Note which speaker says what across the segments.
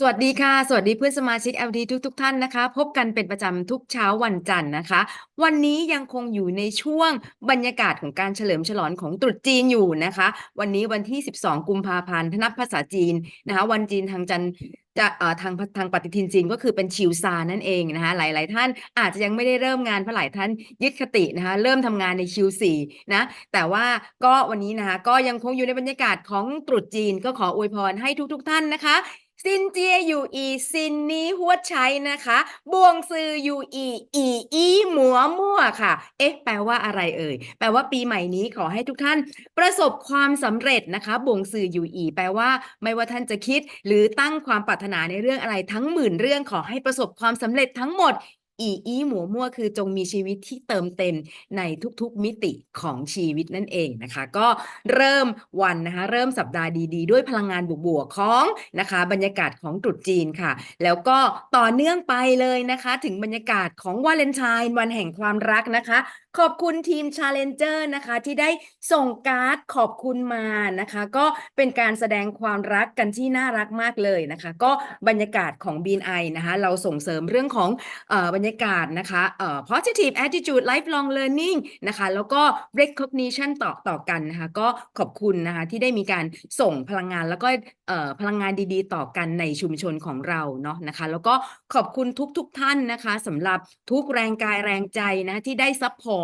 Speaker 1: สวัสดีค่ะ สวัสดีเพื่อนสมาชิก LD ทุกทุกท่านนะคะ พบกันเป็นประจำทุกเช้าวันจันทร์นะคะ วันนี้ยังคงอยู่ในช่วงบรรยากาศของการเฉลิมฉลองของตรุษจีนอยู่นะคะ วันนี้วันที่ 12 กุมภาพันธ์ถ้านับภาษาจีนนะคะ วันจีนทางจันทร์จะเอ่อทางทางปฏิทินจีนก็คือเป็นชิวซานั่นเองนะคะหลาย ๆ ท่านอาจจะยังไม่ได้เริ่มงานเพราะหลายท่านยึดคตินะคะเริ่มทำงานในชิวสี่นะแต่ว่าก็วันนี้นะคะก็ยังคงอยู่ในบรรยากาศของตรุษจีนก็ขออวยพรให้ทุก ๆ ท่านนะคะ ซินเจียอยู่อีซินนี้หัวใช้นะคะบวงซืออยู่อีอีอีหมัวมั่วค่ะ เอ๊ะ แปลว่าอะไรเอ่ย แปลว่าปีใหม่นี้ขอให้ทุกท่าน ประสบความสำเร็จนะคะบวงซืออยู่อีแปลว่า ไม่ว่าท่านจะคิด หรือตั้งความปรารถนาในเรื่องอะไรทั้งหมื่นเรื่องขอให้ประสบความสำเร็จทั้งหมด อีอีหมัวมั่วคือจงมีชีวิตที่เติมเต็มในทุกๆมิติของชีวิตนั่นเองนะคะ ก็เริ่มวันนะคะเริ่มสัปดาห์ดีๆ ด้วยพลังงานบวกๆของนะคะ บรรยากาศของตรุษจีนค่ะ แล้วก็ต่อเนื่องไปเลยนะคะ ถึงบรรยากาศของวาเลนไทน์วันแห่งความรักนะคะ ขอบคุณทีม Challenger นะคะ ที่ได้ส่งการ์ดขอบคุณมานะคะ ก็เป็นการแสดงความรักกันที่น่ารักมากเลยนะคะ ก็บรรยากาศของ BNI นะคะ เราส่งเสริมเรื่องของเอ่อบรรยากาศนะคะเอ่อ positive attitude lifelong learning นะคะ แล้วก็ recognition ต่อต่อกันนะคะ ก็ขอบคุณนะคะ ที่ได้มีการส่งพลังงานแล้วก็เอ่อพลังงานดีๆ ต่อกันในชุมชนของเราเนาะนะคะ แล้วก็ขอบคุณทุกๆทท่านนะคะสำหรับทุกแรงกายแรงใจนะที่ได้ซัพพอร์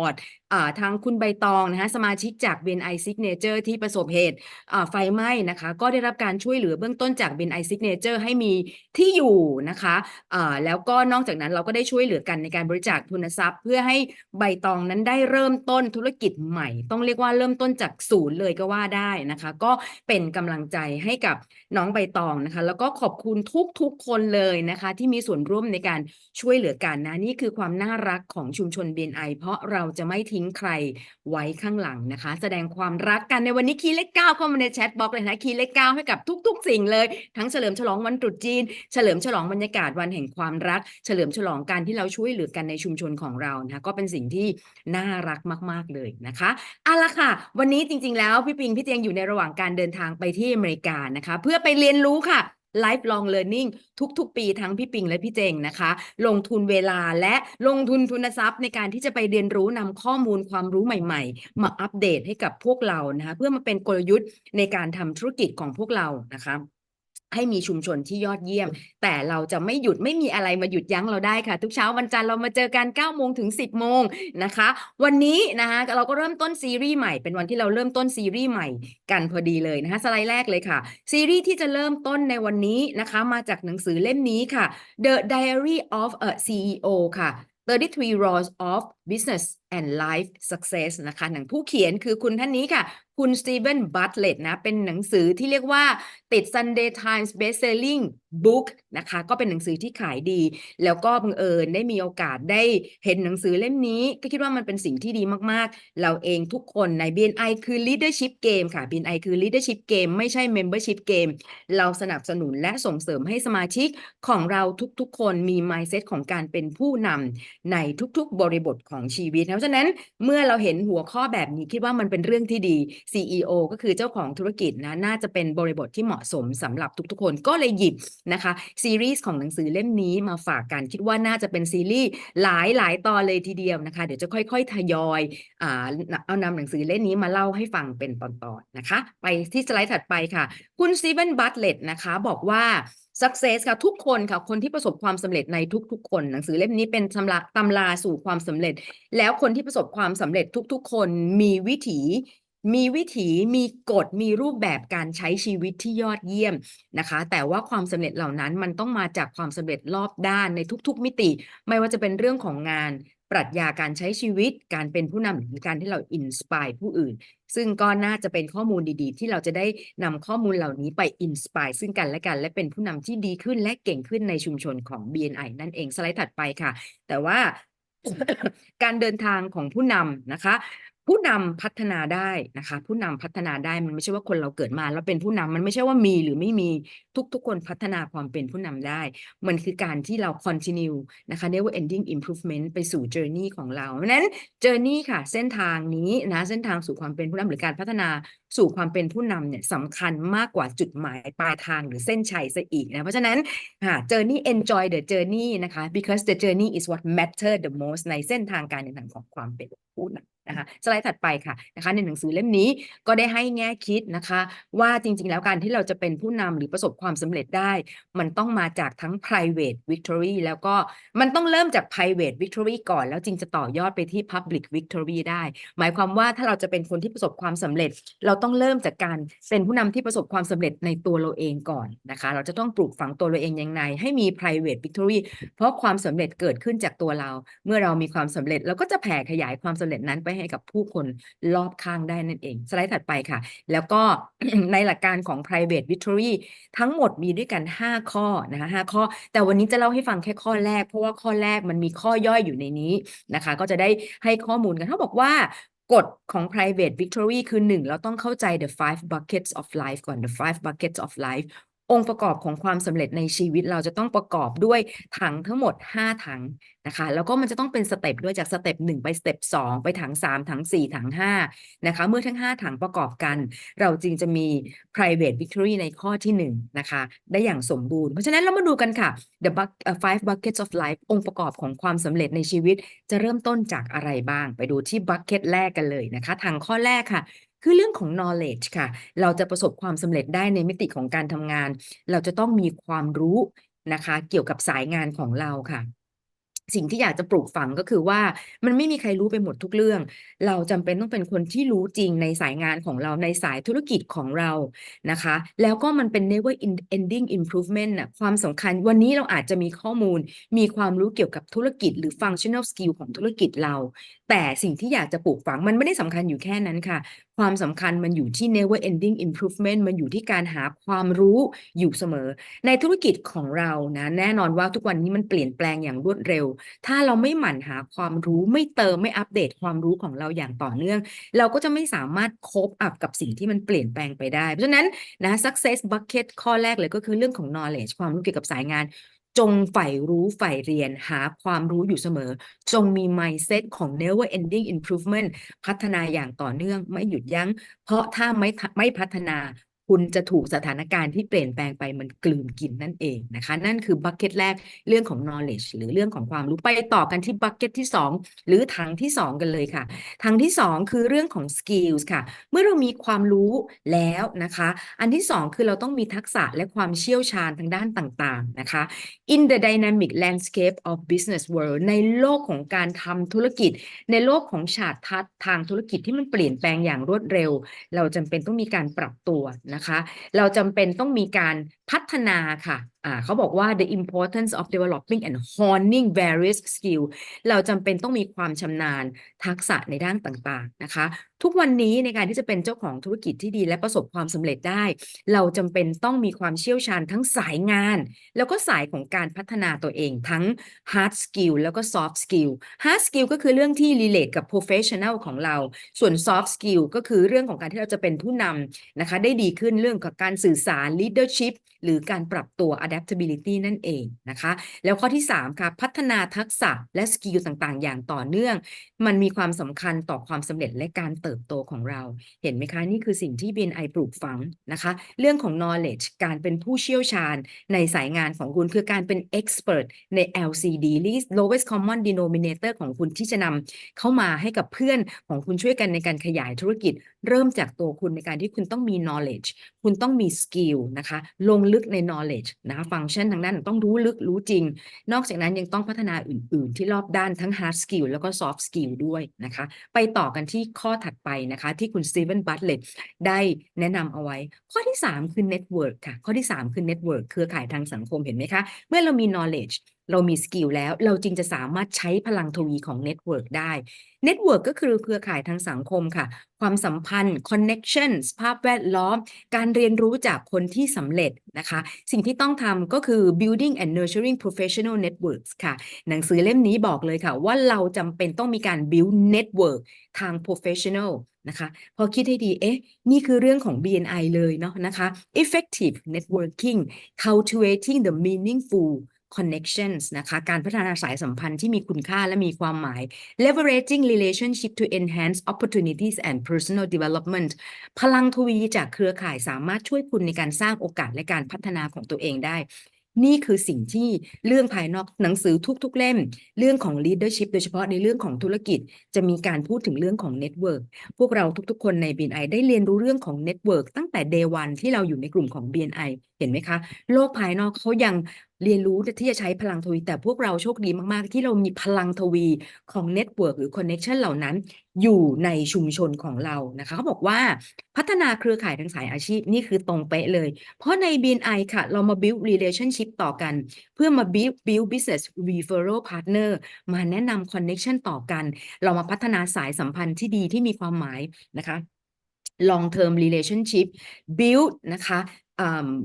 Speaker 1: อ่าทางคุณใบตองนะคะสมาชิกจาก BNI Signature ที่ประสบเหตุไฟไหม้นะคะ ก็ได้รับการช่วยเหลือเบื้องต้นจาก BNI Signature ให้มีที่อยู่นะคะอ่าแล้วก็นอกจากนั้นเราก็ได้ช่วยเหลือกันในการบริจาคทุนทรัพย์ เพื่อให้ใบตองนั้นได้เริ่มต้นธุรกิจใหม่ ต้องเรียกว่าเริ่มต้นจากศูนย์เลยก็ว่าได้นะคะ ก็เป็นกำลังใจให้กับน้องใบตองนะคะ แล้วก็ขอบคุณทุกๆคนเลยนะคะ ที่มีส่วนร่วมในการช่วยเหลือกันนะนี่คือความน่ารักของชุมชน BNI เพราะเราจะไม่ทิ้งใครไว้ข้างหลังนะคะ แสดงความรักกันในวันนี้คีย์เลขเก้าเข้ามาในแชทบล็อกเลยนะคีย์เลขเก้าให้กับทุก ๆ สิ่งเลย ทั้งเฉลิมฉลองวันตรุษจีน เฉลิมฉลองบรรยากาศวันแห่งความรัก เฉลิมฉลองการที่เราช่วยเหลือกันในชุมชนของเรานะคะก็เป็นสิ่งที่น่ารักมาก ๆเลยนะคะเอาละค่ะ วันนี้จริง ๆ แล้วพี่ปิงพี่เตียงอยู่ในระหว่างการเดินทางไปที่อเมริกานะคะ เพื่อไปเรียนรู้ค่ะ lifelong learning ทุกๆ ปีทั้งพี่ปิงและพี่เจงนะคะ ลงทุนเวลาและลงทุนทุนทรัพย์ในการที่จะไปเรียนรู้นำข้อมูลความรู้ใหม่ๆ มาอัปเดตให้กับพวกเรานะคะเพื่อมาเป็นกลยุทธ์ในการทำธุรกิจของพวกเรานะคะ ให้มีชุมชนที่ยอดเยี่ยม แต่เราจะไม่หยุดไม่มีอะไรมาหยุดยั้งเราได้ค่ะ ทุกเช้าวันจันทร์เรามาเจอกัน9โมงถึง 10โมงนะคะ วันนี้นะคะเราก็เริ่มต้นซีรีส์ใหม่เป็นวันที่เราเริ่มต้นซีรีส์ใหม่กันพอดีเลยนะคะสไลด์แรกเลยค่ะ ซีรีส์ที่จะเริ่มต้นในวันนี้นะคะ มาจากหนังสือเล่มนี้ค่ะ The Diary of a CEO ค่ะ33 Laws of Business and Life Success นะคะ หนังผู้เขียนคือคุณท่านนี้ค่ะคุณสตีเวนบัตเลตนะเป็นหนังสือที่เรียกว่าติด Sunday Times Best Selling Book นะคะ ก็เป็นหนังสือที่ขายดี แล้วก็บังเอิญได้มีโอกาสได้เห็นหนังสือเล่มนี้ ก็คิดว่ามันเป็นสิ่งที่ดีมากๆ เราเองทุกคนใน BNI คือ Leadership Game ค่ะ BNI คือ Leadership Game ไม่ใช่ Membership Game เราสนับสนุนและส่งเสริมให้สมาชิกของเราทุกๆ คนมี mindset ของการเป็นผู้นำในทุกๆ บริบทของชีวิตเพราะฉะนั้นเมื่อเราเห็นหัวข้อแบบนี้คิดว่ามันเป็นเรื่องที่ดี CEO ก็คือเจ้าของธุรกิจนะน่าจะเป็นบริบทที่เหมาะสมสำหรับทุกๆคนก็เลยหยิบนะคะซีรีส์ของหนังสือเล่มนี้มาฝากกันคิดว่าน่าจะเป็นซีรีส์หลายหลายตอนเลยทีเดียวนะคะ เดี๋ยวจะค่อยๆ ทยอยอเอานำหนังสือเล่มนี้มาเล่าให้ฟังเป็นตอนๆนะคะ ไปที่สไลด์ถัดไปค่ะ คุณสตีเวนบัตเลตนะคะบอกว่า success ค่ะทุกคนค่ะคนที่ประสบความสำเร็จในทุก ๆ คน หนังสือเล่มนี้เป็นตำราตำราสู่ความสำเร็จ แล้วคนที่ประสบความสำเร็จทุก ๆ คนมีวิถี มีวิถีมีกฎมีรูปแบบการใช้ชีวิตที่ยอดเยี่ยมนะคะ แต่ว่าความสำเร็จเหล่านั้นมันต้องมาจากความสำเร็จรอบด้านในทุก ๆ มิติ ไม่ว่าจะเป็นเรื่องของงานปรัชญาการใช้ชีวิต การเป็นผู้นำหรือการที่เราอินสปายผู้อื่น ซึ่งก็น่าจะเป็นข้อมูลดีๆ ที่เราจะได้นำข้อมูลเหล่านี้ไปอินสปายซึ่งกันและกัน และเป็นผู้นำที่ดีขึ้นและเก่งขึ้นในชุมชนของ BNI นั่นเองสไลด์ถัดไปค่ะ แต่ว่าการเดินทางของผู้นำนะคะ ผู้นำพัฒนาได้นะคะ ผู้นำพัฒนาได้มันไม่ใช่ว่าคนเราเกิดมาแล้วเป็นผู้นำมันไม่ใช่ว่ามีหรือไม่มีทุกๆ คนพัฒนาความเป็นผู้นำได้ มันคือการที่เรา continue นะคะ never ending improvement ไปสู่ journey ของเราเพราะฉะนั้น journey ค่ะ เส้นทางนี้นะเส้นทางสู่ความเป็นผู้นำหรือการพัฒนาสู่ความเป็นผู้นำเนี่ยสำคัญมากกว่าจุดหมายปลายทางหรือเส้นชัยซะอีกนะเพราะฉะนั้นค่ะ journey enjoy the journey นะคะ because the journey is what matter the most ในเส้นทางการเดินทางของความเป็นผู้นำ นะคะสไลด์ถัดไปค่ะนะคะในหนังสือเล่มนี้ก็ได้ให้แง่คิดนะคะ ว่าจริง ๆ แล้วการที่เราจะเป็นผู้นำหรือประสบความสำเร็จได้ มันต้องมาจากทั้ง private victory แล้วก็มันต้องเริ่มจาก private victory ก่อน แล้วจึงจะต่อยอดไปที่ public victory ได้ หมายความว่าถ้าเราจะเป็นคนที่ประสบความสำเร็จ เราต้องเริ่มจากการเป็นผู้นำที่ประสบความสำเร็จในตัวเราเองก่อนนะคะ เราจะต้องปลูกฝังตัวเราเองยังไง ให้มี private victory เพราะความสำเร็จเกิดขึ้นจากตัวเรา เมื่อเรามีความสำเร็จเราก็จะแผ่ขยายความสำเร็จนั้นไปใให้กับผู้คนรอบข้างได้นั่นเอง สไลด์ถัดไปค่ะ แล้วก็ในหลักการของ private victory ทั้งหมดมีด้วยกัน 5 ข้อนะคะ5ข้อ แต่วันนี้จะเล่าให้ฟังแค่ข้อแรก เพราะว่าข้อแรกมันมีข้อย่อยอยู่ในนี้นะคะ ก็จะได้ให้ข้อมูลกันเขาบอกว่ากฎของ private victory คือ 1 เราต้องเข้าใจ the five buckets of life ก่อน the five buckets of life องค์ประกอบของความสำเร็จในชีวิตเราจะต้องประกอบด้วยถังทั้งหมด 5 ถังนะคะ แล้วก็มันจะต้องเป็นสเต็ปด้วยจากสเต็ป1ไปสเต็ป2ไปถัง 3 ถัง 4 ถัง5นะคะ เมื่อทั้ง 5 ถังประกอบกัน เราจึงจะมี private victory ในข้อที่ 1 นะคะ ได้อย่างสมบูรณ์ เพราะฉะนั้นเรามาดูกันค่ะ the five buckets of life องค์ประกอบของความสำเร็จในชีวิตจะเริ่มต้นจากอะไรบ้าง ไปดูที่ bucket แรกกันเลยนะคะถังข้อแรกค่ะ คือเรื่องของ knowledge ค่ะ เราจะประสบความสำเร็จได้ในมิติของการทำงาน เราจะต้องมีความรู้นะคะ เกี่ยวกับสายงานของเราค่ะ สิ่งที่อยากจะปลูกฝังก็คือว่ามันไม่มีใครรู้ไปหมดทุกเรื่อง เราจำเป็นต้องเป็นคนที่รู้จริงในสายงานของเราในสายธุรกิจของเรานะคะ แล้วก็มันเป็น never ending improvement นะความสำคัญวันนี้เราอาจจะมีข้อมูล มีความรู้เกี่ยวกับธุรกิจ หรือ functional skill ของธุรกิจเรา แต่สิ่งที่อยากจะปลูกฝังมันไม่ได้สำคัญอยู่แค่นั้นค่ะ ความสำคัญมันอยู่ที่ never ending improvement มันอยู่ที่การหาความรู้อยู่เสมอ ในธุรกิจของเรานะแน่นอนว่าทุกวันนี้มันเปลี่ยนแปลงอย่างรวดเร็วถ้าเราไม่หมั่นหาความรู้ไม่เติมไม่อัปเดตความรู้ของเราอย่างต่อเนื่อง เราก็จะไม่สามารถคบอับกับสิ่งที่มันเปลี่ยนแปลงไปได้ เพราะฉะนั้นนะ success bucket ข้อแรกเลยก็คือเรื่องของ knowledge ความรู้เกี่ยวกับสายงานจงใฝ่รู้ใฝ่เรียนหาความรู้อยู่เสมอ จงมี mindset ของ never ending improvement พัฒนาอย่างต่อเนื่องไม่หยุดยัง้ง เพราะถ้าไม่ไม่พัฒนา คุณจะถูกสถานการณ์ที่เปลี่ยนแปลงไปมันกลืนกินนั่นเองนะคะ นั่นคือบัคเก็ตแรกเรื่องของ knowledge หรือเรื่องของความรู้ไปต่อกันที่บัคเก็ตที่ 2 หรือถังที่ 2 กันเลยค่ะถังที่ 2 คือเรื่องของ skills ค่ะ เมื่อเรามีความรู้แล้วนะคะ อันที่ 2 คือเราต้องมีทักษะและความเชี่ยวชาญทางด้านต่างๆนะคะ in the dynamic landscape of business world ในโลกของการทำธุรกิจ ในโลกของฉากทัศน์ทางธุรกิจที่มันเปลี่ยนแปลงอย่างรวดเร็ว เราจำเป็นต้องมีการปรับตัวนะคะเราจำเป็นต้องมีการพัฒนาค่ะอ่าเขาบอกว่า the importance of developing and honing various skill เราจำเป็นต้องมีความชำนาญทักษะในด้านต่างๆนะคะ ทุกวันนี้ในการที่จะเป็นเจ้าของธุรกิจที่ดีและประสบความสำเร็จได้ เราจำเป็นต้องมีความเชี่ยวชาญทั้งสายงาน แล้วก็สายของการพัฒนาตัวเองทั้ง hard skill แล้วก็ soft skill hard skill ก็คือเรื่องที่ relate กับ professional ของเรา ส่วน soft skill ก็คือเรื่องของการที่เราจะเป็นผู้นำนะคะ ได้ดีขึ้นเรื่องของการสื่อสาร leadership หรือการปรับตัว adaptability นั่นเองนะคะ แล้วข้อที่ 3 ค่ะ พัฒนาทักษะและสกิลต่างๆ อย่างต่อเนื่อง มันมีความสำคัญต่อความสำเร็จและการเติบโตของเรา เห็นไหมคะ นี่คือสิ่งที่ BNI ปลูกฝังนะคะ เรื่องของ knowledge การเป็นผู้เชี่ยวชาญในสายงานของคุณคือการเป็น expert ใน LCD least lowest common denominator ของคุณที่จะนำเข้ามาให้กับเพื่อนของคุณช่วยกันในการขยายธุรกิจ เริ่มจากตัวคุณในการที่คุณต้องมี knowledge คุณต้องมี skill นะคะ ลงลึกใน knowledge นะคะฟังก์ชันทางด้านต้องรู้ลึกรู้จริง นอกจากนั้นยังต้องพัฒนาอื่น ๆ ที่รอบด้านทั้ง hard skill แล้วก็ soft skill ด้วยนะคะ ไปต่อกันที่ข้อถัดไปนะคะ ที่คุณ Steven Bartlett ได้แนะนำเอาไว้ ข้อที่ 3 คือ network ค่ะ ข้อที่ 3 คือ network เครือข่ายทางสังคมเห็นไหมคะ เมื่อเรามี knowledge เรามีสกิลแล้ว เราจึงจะสามารถใช้พลังทวีของเน็ตเวิร์กได้เน็ตเวิร์กก็คือเครือข่ายทางสังคมค่ะ ความสัมพันธ์ connection สภาพแวดล้อม การเรียนรู้จากคนที่สำเร็จนะคะ สิ่งที่ต้องทำก็คือ building and nurturing professional networks ค่ะ หนังสือเล่มนี้บอกเลยค่ะ ว่าเราจำเป็นต้องมีการ build network ทาง professional นะคะ พอคิดให้ดี เอ๊ะ นี่คือเรื่องของ BNI เลยเนาะนะคะ effective networking cultivating the meaningful connections นะคะ การพัฒนาสายสัมพันธ์ที่มีคุณค่าและมีความหมาย leveraging relationship to enhance opportunities and personal development พลังทวีจากเครือข่ายสามารถช่วยคุณในการสร้างโอกาสและการพัฒนาของตัวเองได้ นี่คือสิ่งที่เรื่องภายนอกหนังสือทุกๆเล่ม เรื่องของ leadership โดยเฉพาะในเรื่องของธุรกิจ จะมีการพูดถึงเรื่องของ network พวกเราทุกๆ คนใน BNI ได้เรียนรู้เรื่องของ network ตั้งแต่ day one ที่เราอยู่ในกลุ่มของ BNI เห็นไหมคะ โลกภายนอกเขายังเรียนรู้ที่จะใช้พลังทวี แต่พวกเราโชคดีมากๆ ที่เรามีพลังทวีของ network หรือ connection เหล่านั้น อยู่ในชุมชนของเรานะคะเขาบอกว่าพัฒนาเครือข่ายทางสายอาชีพนี่คือตรงเป๊ะเลย เพราะใน BNI ค่ะ เรามา build relationship ต่อกัน เพื่อมา build build business referral partner มาแนะนำ connection ต่อกัน เรามาพัฒนาสายสัมพันธ์ที่ดีที่มีความหมายนะคะ long term relationship build นะคะ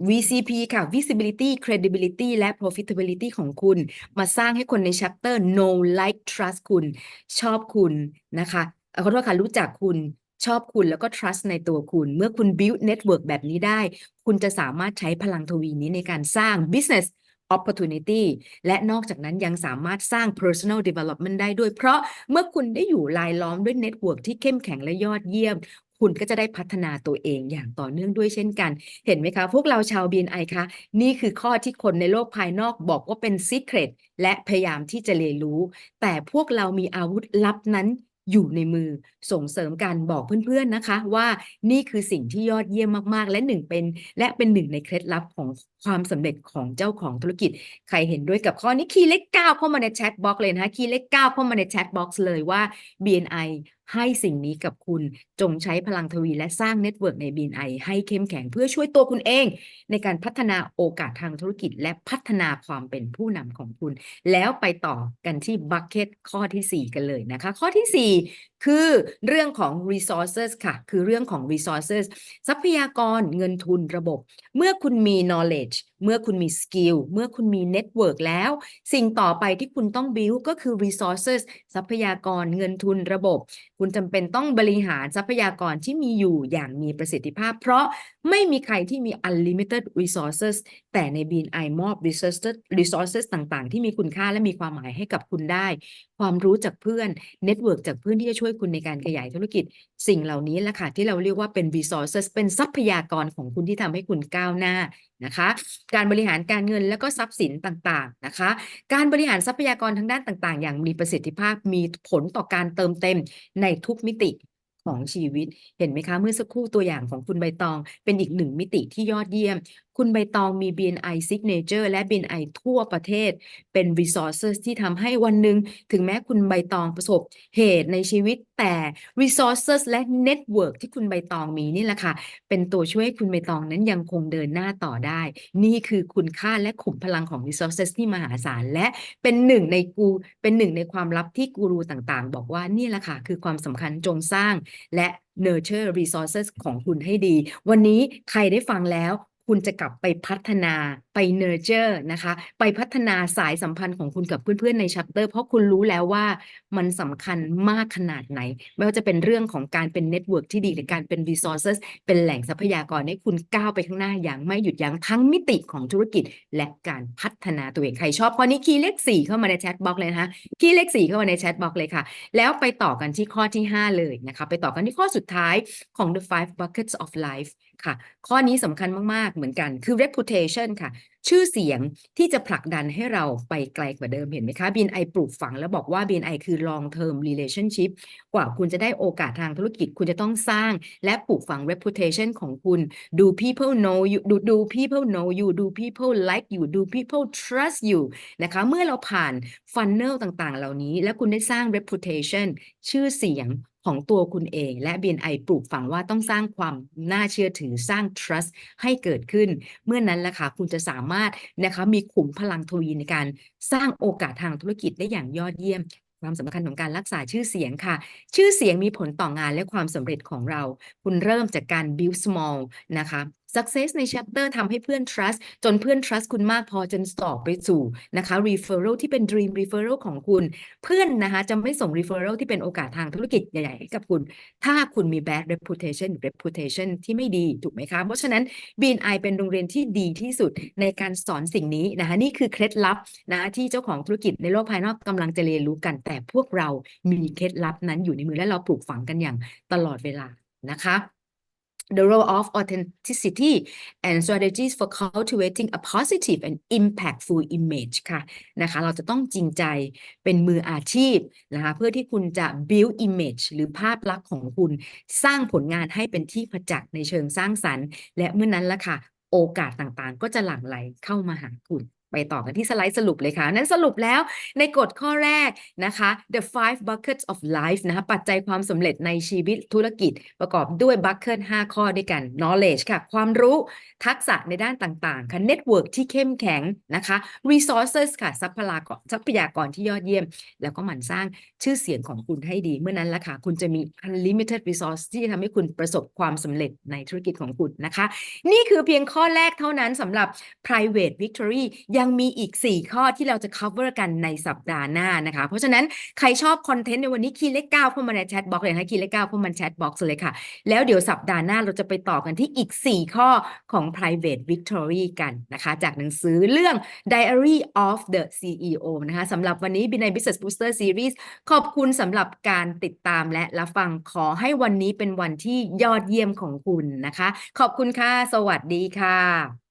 Speaker 1: VCP ค่ะ visibility credibility และ profitability ของคุณ มาสร้างให้คนใน chapter know like trust คุณ ชอบคุณนะคะขอโทษค่ะรู้จักคุณชอบคุณแล้วก็ trust ในตัวคุณ เมื่อคุณ build network แบบนี้ได้ คุณจะสามารถใช้พลังทวีนี้ในการสร้าง business opportunity และนอกจากนั้นยังสามารถสร้าง personal development ได้ด้วย เพราะเมื่อคุณได้อยู่รายล้อมด้วย network ที่เข้มแข็งและยอดเยี่ยม คุณก็จะได้พัฒนาตัวเองอย่างต่อเนื่องด้วยเช่นกัน เห็นไหมคะ พวกเราชาว BNI คะ นี่คือข้อที่คนในโลกภายนอกบอกว่าเป็น secret และพยายามที่จะเรียนรู้ แต่พวกเรามีอาวุธลับนั้นอยู่ในมือส่งเสริมกันบอกเพื่อนๆนะคะ ว่านี่คือสิ่งที่ยอดเยี่ยมมากๆ และหนึ่งเป็น และเป็นหนึ่งในเคล็ดลับของความสำเร็จของเจ้าของธุรกิจ ใครเห็นด้วยกับข้อนี้คีย์เลขเก้าเข้ามาในแชทบ็อกซ์เลยนะคะคีย์เลขเก้าเข้ามาในแชทบ็อกซ์เลยว่า BNI ให้สิ่งนี้กับคุณจงใช้พลังทวีและสร้างเน็ตเวิร์กใน BNI ให้เข้มแข็งเพื่อช่วยตัวคุณเอง ในการพัฒนาโอกาสทางธุรกิจ และพัฒนาความเป็นผู้นำของคุณ แล้วไปต่อกันที่บัคเก็ตข้อที่ 4 กันเลยนะคะ ข้อที่ 4คือเรื่องของ resources ค่ะ คือเรื่องของ resources ทรัพยากรเงินทุนระบบ เมื่อคุณมี knowledge เมื่อคุณมี skill เมื่อคุณมี network แล้ว สิ่งต่อไปที่คุณต้อง build ก็คือ resources ทรัพยากรเงินทุนระบบ คุณจำเป็นต้องบริหารทรัพยากรที่มีอยู่อย่างมีประสิทธิภาพ เพราะไม่มีใครที่มี unlimited resources แต่ใน BNI มอบ resources resources ต่างๆ ที่มีคุณค่าและมีความหมายให้กับคุณได้ความรู้จากเพื่อน network จากเพื่อนที่จะช่วยคุณในการขยายธุรกิจ สิ่งเหล่านี้แหละค่ะที่เราเรียกว่าเป็น resources เป็นทรัพยากรของคุณที่ทำให้คุณก้าวหน้านะคะ การบริหารการเงินและก็ทรัพย์สินต่างๆนะคะ การบริหารทรัพยากรทางด้านต่างๆ อย่างมีประสิทธิภาพมีผลต่อการเติมเต็มในทุกมิติของชีวิต เห็นไหมคะเมื่อสักครู่ตัวอย่างของคุณใบตอง เป็นอีกหนึ่งมิติที่ยอดเยี่ยม คุณใบตองมี BNI Signature และ BNI ทั่วประเทศเป็น resources ที่ทำให้วันหนึ่งถึงแม้คุณใบตองประสบเหตุในชีวิตแต่ resources และ network ที่คุณใบตองมีนี่แหละค่ะ เป็นตัวช่วยคุณใบตองนั้นยังคงเดินหน้าต่อได้ นี่คือคุณค่าและขุมพลังของ resources ที่มหาศาลและเป็นหนึ่งในกูเป็นหนึ่งในความลับที่กูรูต่างๆ บอกว่านี่แหละค่ะคือความสำคัญจงสร้างและ nurture resources ของคุณให้ดี วันนี้ใครได้ฟังแล้ว คุณจะกลับไปพัฒนาไป nurture นะคะ ไปพัฒนาสายสัมพันธ์ของคุณกับเพื่อนๆใน chapter เพราะคุณรู้แล้วว่ามันสำคัญมากขนาดไหน ไม่ว่าจะเป็นเรื่องของการเป็น network ที่ดีหรือการเป็น resources เป็นแหล่งทรัพยากรให้คุณก้าวไปข้างหน้าอย่างไม่หยุดยั้งทั้งมิติของธุรกิจ และการพัฒนาตัวเองใครชอบข้อนี้คีย์เลข4เข้ามาในแชทบล็อกเลยนะคะคีย์เลข4เข้ามาในแชทบล็อกเลยค่ะ แล้วไปต่อกันที่ข้อที่ 5 เลยนะคะไปต่อกันที่ข้อสุดท้ายของ the five buckets of life ค่ะ ข้อนี้สำคัญมากๆ เหมือนกัน คือ reputation ค่ะ ชื่อเสียงที่จะผลักดันให้เราไปไกลกว่าเดิมเห็นไหมคะ BNI ปลูกฝังแล้วบอกว่า BNI คือ long term relationship กว่าคุณจะได้โอกาสทางธุรกิจคุณจะต้องสร้าง และปลูกฝัง reputation ของคุณ do people know you do do people know you do people like you do people trust you นะคะ เมื่อเราผ่าน funnel ต่างๆ เหล่านี้ แล้วคุณได้สร้าง reputation ชื่อเสียง ของตัวคุณเอง และ BNI ปลูกฝังว่าต้องสร้างความน่าเชื่อถือสร้าง trust ให้เกิดขึ้น เมื่อนั้นแหละค่ะคุณจะสามารถนะคะมีขุมพลังทวีในการสร้างโอกาสทางธุรกิจได้อย่างยอดเยี่ยมความสำคัญของการรักษาชื่อเสียงค่ะ ชื่อเสียงมีผลต่องานและความสำเร็จของเรา คุณเริ่มจากการ build small นะคะ success ใน chapter ทำให้เพื่อน trust จนเพื่อน trust คุณมากพอจนต่อไปสู่นะคะ referral ที่เป็น dream referral ของคุณ เพื่อนนะคะจะไม่ส่ง referral ที่เป็นโอกาสทางธุรกิจใหญ่ๆให้กับคุณ ถ้าคุณมี bad reputation reputation ที่ไม่ดีถูกไหมคะ เพราะฉะนั้น BNI เป็นโรงเรียนที่ดีที่สุดในการสอนสิ่งนี้นะคะนี่คือเคล็ดลับนะที่เจ้าของธุรกิจในโลกภายนอกกำลังจะเรียนรู้กัน แต่พวกเรามีเคล็ดลับนั้นอยู่ในมือและเราปลูกฝังกันอย่างตลอดเวลานะคะ the role of authenticity and strategies for cultivating a positive and impactful image ค่ะนะคะเราจะต้องจริงใจเป็นมืออาชีพนะคะเพื่อที่คุณจะ build image หรือภาพลักษณ์ของคุณสร้างผลงานให้เป็นที่ประจักษ์ในเชิงสร้างสรรค์ และเมื่อนนั้นละค่ะ โอกาสต่างๆ ก็จะหลั่งไหลเข้ามาหาคุณ ไปต่อกันที่สไลด์สรุปเลยค่ะ นั้นสรุปแล้วในกฎข้อแรกนะคะ the five buckets of life นะคะ ปัจจัยความสำเร็จในชีวิตธุรกิจ ประกอบด้วย bucket 5 ข้อด้วยกัน knowledge ค่ะ ความรู้ทักษะในด้านต่างๆ ค่ะ network ที่เข้มแข็งนะคะ resources ค่ะ ทรัพยากรทรัพยากรที่ยอดเยี่ยม แล้วก็หมั่นสร้างชื่อเสียงของคุณให้ดี เมื่อนั้นละค่ะ คุณจะมี unlimited resource ที่จะทำให้คุณประสบความสำเร็จในธุรกิจของคุณนะคะ นี่คือเพียงข้อแรกเท่านั้นสำหรับ private victory ยังมีอีก 4 ข้อที่เราจะ cover กันในสัปดาห์หน้านะคะ เพราะฉะนั้นใครชอบคอนเทนต์ในวันนี้คีย์เลขเก้าเข้ามาในแชทบ็อกเลยนะคะคีย์เลขเก้าเข้ามาแชทบ็อกเลยค่ะ แล้วเดี๋ยวสัปดาห์หน้าเราจะไปต่อกันที่อีก 4 ข้อของ private victory กันนะคะ จากหนังสือเรื่อง diary of the CEO นะคะสำหรับวันนี้ b ิน i Business Booster Series ขอบคุณสำหรับการติดตามและรับฟังขอให้วันนี้เป็นวันที่ยอดเยี่ยมของคุณนะคะ ขอบคุณค่ะ สวัสดีค่ะ